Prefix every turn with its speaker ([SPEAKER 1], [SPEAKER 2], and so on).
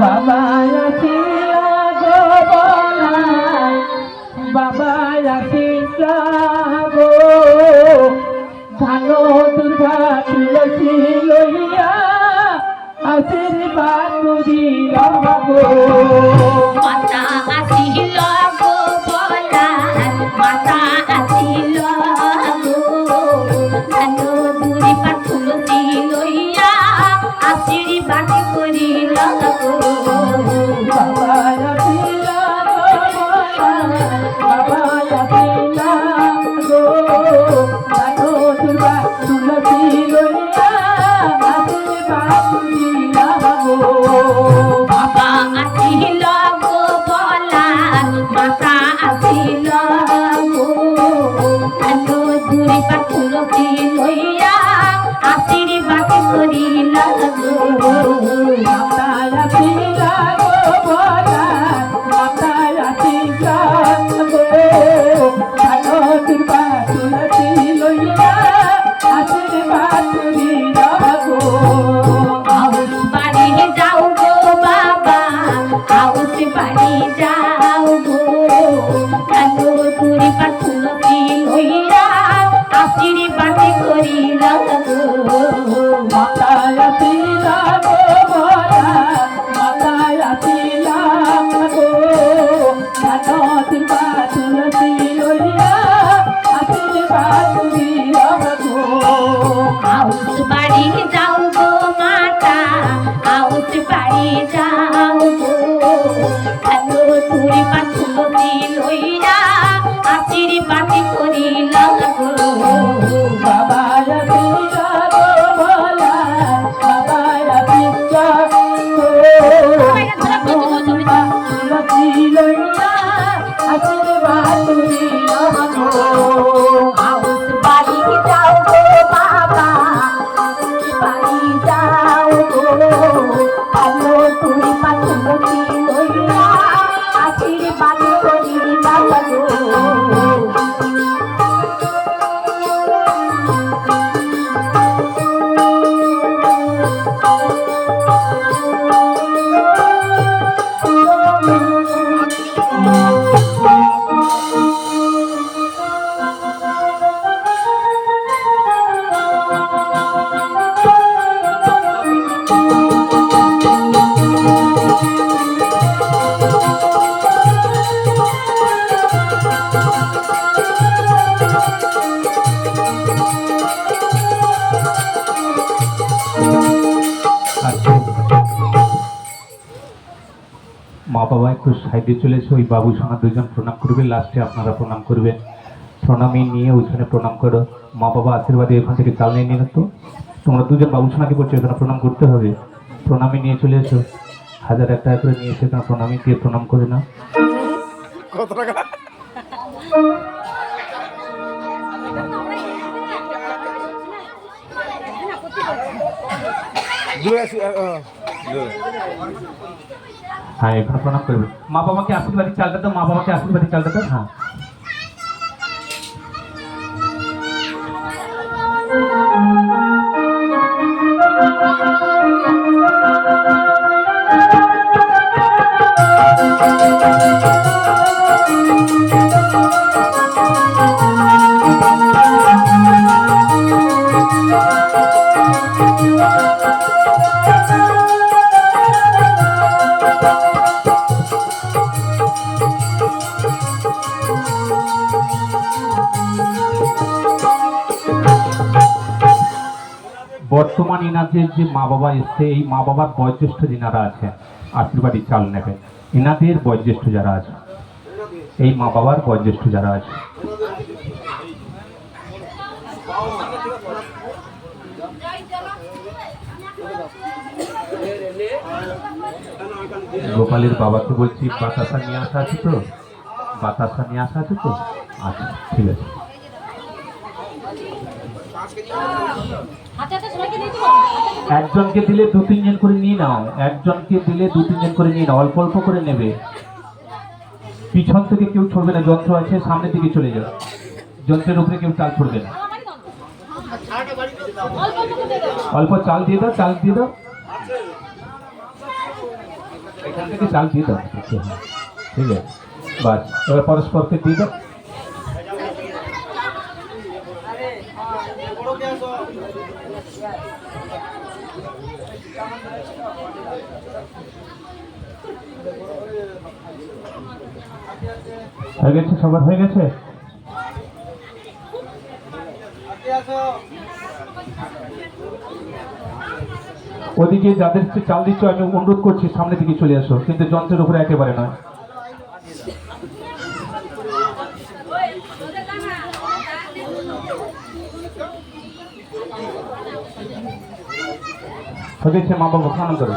[SPEAKER 1] বাবা আসিল গো বলা বাবা আসিল গো। দুর্গা তুলসী লইয়া আশীর্বাদ দিল গো।
[SPEAKER 2] মাতা আসিল আসিল আলো দূরি পাথুলতি লইয়া আশীর্বাদ করিল গো
[SPEAKER 1] মাতায়া পিলা গো বলা লইয়া
[SPEAKER 2] বাড়ি যাও গো বাবা, আউস বাড়ি যাও। বাড়ি যাও গো মাতা আউস বাড়ি যাও গো। কালো তুরি পাথুলতি লইয়া করিল
[SPEAKER 1] বাবায়া পিতা পিতা গো তুলসী লইয়া আশীর্বাদ দিলা
[SPEAKER 3] মা বাবা একটু সাইডে চলে এসে ওই বাবু সোনা দুজন প্রণাম করবে লাস্টে আপনারা প্রণাম করবেন। প্রণামী নিয়ে ওইখানে প্রণাম করো। মা বাবা আশীর্বাদে ওখান থেকে চাল নিয়ে নিয়ে তো। তোমরা দুজন বাবু সোনাকে বলছো এখানে প্রণাম করতে হবে। প্রণামী নিয়ে চলে এসো। হাজার এক টাকা করে নিয়ে এসে এখানে প্রণামী দিয়ে প্রণাম করে না
[SPEAKER 4] আহ, আহ, দূরে।
[SPEAKER 3] হ্যাঁ এখানে প্রণাম করবে মা বাবাকে আশীর্বাদী চালটা তো মা বাবাকে আশীর্বাদী চালটা তো? হ্যাঁ। বর্তমান ইনাদের যে মা বাবা এসছে, এই মা বাবার বয়োজ্যেষ্ঠ যিনারা আছেন, আশীর্বাদী চাল নেবেন। এনাদের বয়োজ্যেষ্ঠ যারা আছে, এই মা বাবার বয়োজ্যেষ্ঠ যারা আছে। গোপালের বাবাকে বলছি, বাতাসা নিয়ে আসা আছে তো? বাতাসা নিয়ে আসা আছে তো? আচ্ছা ঠিক আছে
[SPEAKER 2] আচ্ছা আচ্ছা সবাইকে দিয়ে দিবো
[SPEAKER 3] একজনকে দিলে দু তিনজন করে নিয়ে নাও, একজনকে দিলে দু তিনজন করে নিয়ে নাও, অল্প অল্প করে নেবে। পিছন থেকে কেউ ছড়বে না, যন্ত্র আছে, সামনের দিকে চলে যাও। যন্ত্রের উপরে কেউ চাল ছড়বে না। অল্প চাল দিয়ে দাও, চাল দিয়ে দাও। এখান থেকে চাল দিয়ে দাও। ঠিক আছে। বাস, এবার পরস্পরকে দিয়ে দাও। হয়ে গেছে? সবার হয়ে গেছে? ওদিকে যাদেরকে চাল দিচ্ছ, আমি অনুরোধ করছি সামনে দিকে চলে আসো। কিন্তু যন্ত্রের উপরে একেবারে নয়। গেছে মা বাবা স্নান করো